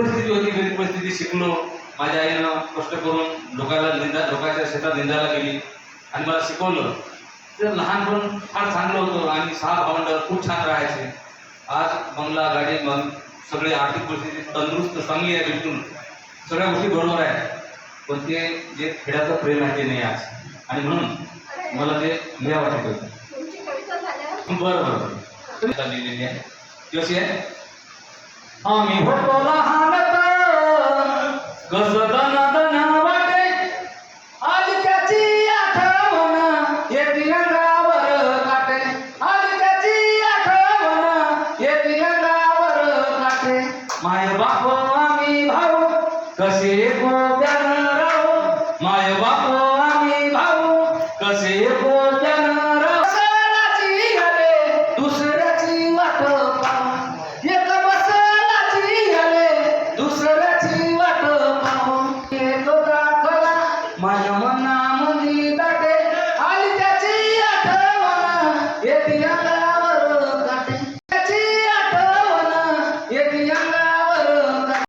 परिस्थिती होती गरीब परिस्थिती शिकलो. माझ्या आईनं कष्ट करून लोकांना निंदा लोकांच्या शेतात निंदायला गेली. आणि मला शिकवलं. तर लहानपण फार चांगलं होतं आणि सहा भावंड खूप छान राहायचे. आज बंगला गाडी मग सगळे आर्थिक परिस्थिती तंदुरुस्त चांगली आहे बिलकुल. सगळ्या गोष्टी बरोबर आहे पण ते जे खेळाचं प्रेम आहे ते नाही आज. आणि म्हणून मला ते लिहा वाटत होतं. बरं बरं लिहिलेली आहे अशी आहे? आम्ही होतो लहान काटे माय बाप आम्ही भाऊ. कसे गोप्यान राहू? माय बाप आम्ही भाऊ. कसे गोप्यान राहू? सणाची आले दुसऱ्याची वाट पाहू. एक बसलाची आले दुसऱ्याची वाट पाहू. एक दाखला माझ्या